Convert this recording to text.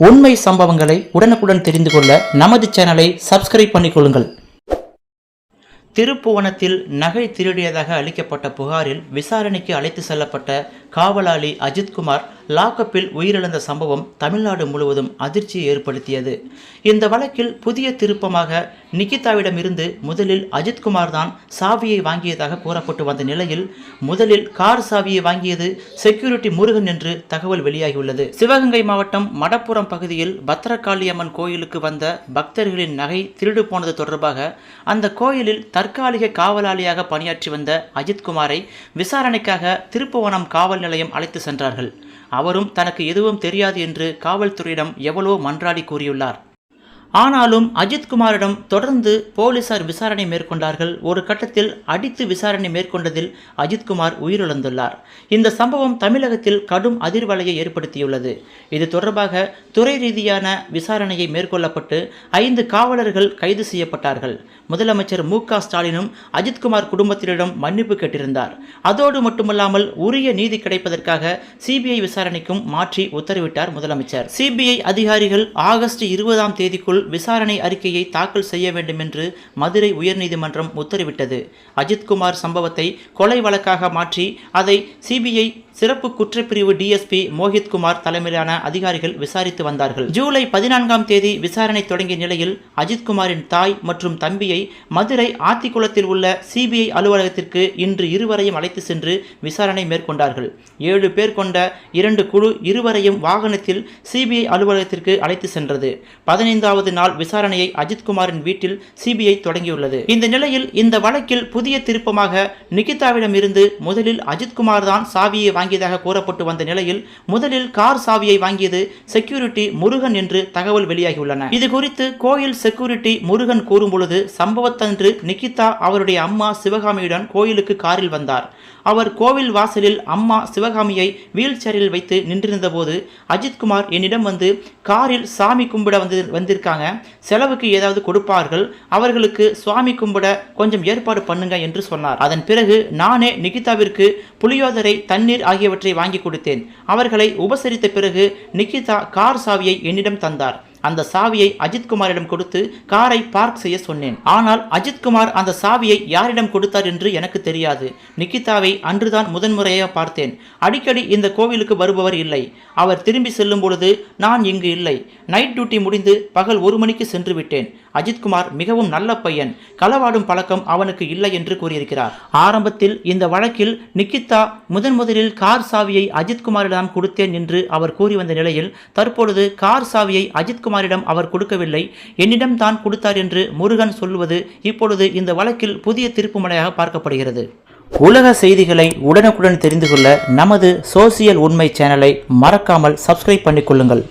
உண்மை சம்பவங்களை உடனுக்குடன் தெரிந்து கொள்ள நமது சேனலை சப்ஸ்கிரைப் பண்ணிக்கொள்ளுங்கள் திருப்புவனத்தில் நகை திருடியதாக அளிக்கப்பட்ட புகாரில் விசாரணைக்கு அழைத்து செல்லப்பட்ட காவலாளி அஜித்குமார் லாக்கப்பில் உயிரிழந்த சம்பவம் தமிழ்நாடு முழுவதும் அதிர்ச்சியை ஏற்படுத்தியது. இந்த வழக்கில் புதிய திருப்பமாக நிகிதாவிடமிருந்து முதலில் அஜித்குமார் தான் சாவியை வாங்கியதாக கூறப்பட்டு வந்த நிலையில் முதலில் கார் சாவியை வாங்கியது செக்யூரிட்டி முருகன் என்று தகவல் வெளியாகியுள்ளது. சிவகங்கை மாவட்டம் மடப்புரம் பகுதியில் பத்திரகாளியம்மன் கோயிலுக்கு வந்த பக்தர்களின் நகை திருடு போனது தொடர்பாக அந்த கோயிலில் தற்காலிக காவலாளியாக பணியாற்றி வந்த அஜித்குமாரை விசாரணைக்காக திருப்புவனம் காவல் நிலையம் அழைத்து சென்றார்கள். அவரும் தனக்கு எதுவும் தெரியாது என்று காவல்துறையிடம் எவ்வளவோ மன்றாடி கூறியுள்ளார். ஆனாலும் அஜித்குமாரிடம் தொடர்ந்து போலீசார் விசாரணை மேற்கொண்டார்கள். ஒரு கட்டத்தில் அடித்து விசாரணை மேற்கொண்டதில் அஜித்குமார் உயிரிழந்துள்ளார். இந்த சம்பவம் தமிழகத்தில் கடும் அதிர்வலையை ஏற்படுத்தியுள்ளது. இது தொடர்பாக துறை ரீதியான விசாரணையை மேற்கொள்ளப்பட்டு ஐந்து காவலர்கள் கைது செய்யப்பட்டார்கள். முதலமைச்சர் மு க ஸ்டாலினும் அஜித்குமார் குடும்பத்தினரிடம் மன்னிப்பு கேட்டிருந்தார். அதோடு மட்டுமல்லாமல் உரிய நீதி கிடைப்பதற்காக சிபிஐ விசாரணைக்கும் மாற்றி உத்தரவிட்டார் முதலமைச்சர். சிபிஐ அதிகாரிகள் ஆகஸ்ட் இருபதாம் தேதிக்குள் விசாரணை அறிக்கையை தாக்கல் செய்ய வேண்டும் என்று மதுரை உயர்நீதிமன்றம் உத்தரவிட்டது. அஜித்குமார் சம்பவத்தை கொலை வழக்காக மாற்றி அதை சிபிஐ சிறப்பு குற்றப்பிரிவு டிஎஸ்பி மோஹித்குமார் தலைமையிலான அதிகாரிகள் விசாரித்து வந்தார்கள். ஜூலை பதினான்காம் தேதி விசாரணை தொடங்கிய நிலையில் அஜித்குமாரின் தாய் மற்றும் தம்பியை மதுரை ஆத்திக்குளத்தில் உள்ள சிபிஐ அலுவலகத்திற்கு இன்று இருவரையும் அழைத்து சென்று விசாரணை மேற்கொண்டார்கள். ஏழு பேர் கொண்ட இரண்டு குழு இருவரையும் வாகனத்தில் சிபிஐ அலுவலகத்திற்கு அழைத்து சென்றது. பதினைந்தாவது மூன்றாவது நாள் விசாரணையை அஜித்குமாரின் வீட்டில் சிபிஐ தொடங்கியுள்ளது. இந்த நிலையில் இந்த வழக்கில் புதிய திருப்பமாக நிகிதாவிடம் இருந்து முதலில் அஜித்குமார் தான் சாவியை வாங்கியதாக கூறப்பட்டு வந்த நிலையில் முதலில் கார் சாவியை வாங்கியது செக்யூரிட்டி முருகன் என்று தகவல் வெளியாகியுள்ளன. இது குறித்து கோயில் செக்யூரிட்டி முருகன் கூறும்பொழுது சம்பவத்தன்று நிகிதா அவருடைய அம்மா சிவகாமியுடன் கோயிலுக்கு காரில் வந்தார். அவர் கோவில் வாசலில் அம்மா சிவகாமியை வீல் சேரில் வைத்து நின்றிருந்த போது அஜித்குமார் என்னிடம் வந்து காரில் சாமி கும்பிட வந்து வந்திருக்காங்க. செலவுக்கு ஏதாவது கொடுப்பார்கள் அவர்களுக்கு சுவாமி கும்பிட கொஞ்சம் ஏற்பாடு பண்ணுங்க என்று சொன்னார். அதன் பிறகு நானே நிகிதாவிற்கு புளியோதரை தண்ணீர் ஆகியவற்றை வாங்கி கொடுத்தேன். அவர்களை உபசரித்த பிறகு நிகிதா கார் சாவியை என்னிடம் தந்தார். அந்த சாவியை அஜித்குமாரிடம் கொடுத்து காரை பார்க் செய்ய சொன்னேன். ஆனால் அஜித்குமார் அந்த சாவியை யாரிடம் கொடுத்தார் என்று எனக்கு தெரியாது. நிகிதாவை அன்றுதான் முதன்முறையாக பார்த்தேன். அடிக்கடி இந்த கோவிலுக்கு வருபவர் இல்லை. அவர் திரும்பி செல்லும் பொழுது நான் இங்கு இல்லை. நைட் டியூட்டி முடிந்து பகல் ஒரு மணிக்கு சென்று விட்டேன். அஜித்குமார் மிகவும் நல்ல பையன். களவாடும் பழக்கம் அவனுக்கு இல்லை என்று கூறியிருக்கிறார். ஆரம்பத்தில் இந்த வழக்கில் நிக்கிதா முதன் முதலில் கார் சாவியை அஜித்குமாரிடம் கொடுத்தேன் என்று அவர் கூறி வந்த நிலையில் தற்பொழுது கார் சாவியை அஜித்குமாரிடம் அவர் கொடுக்கவில்லை. என்னிடம் தான் கொடுத்தார் என்று முருகன் சொல்வது இப்பொழுது இந்த வழக்கில் புதிய திருப்புமுனையாக பார்க்கப்படுகிறது. உலக செய்திகளை உடனுக்குடன் தெரிந்து கொள்ள நமது சோசியல் உண்மை சேனலை மறக்காமல் சப்ஸ்கிரைப் பண்ணிக்கொள்ளுங்கள்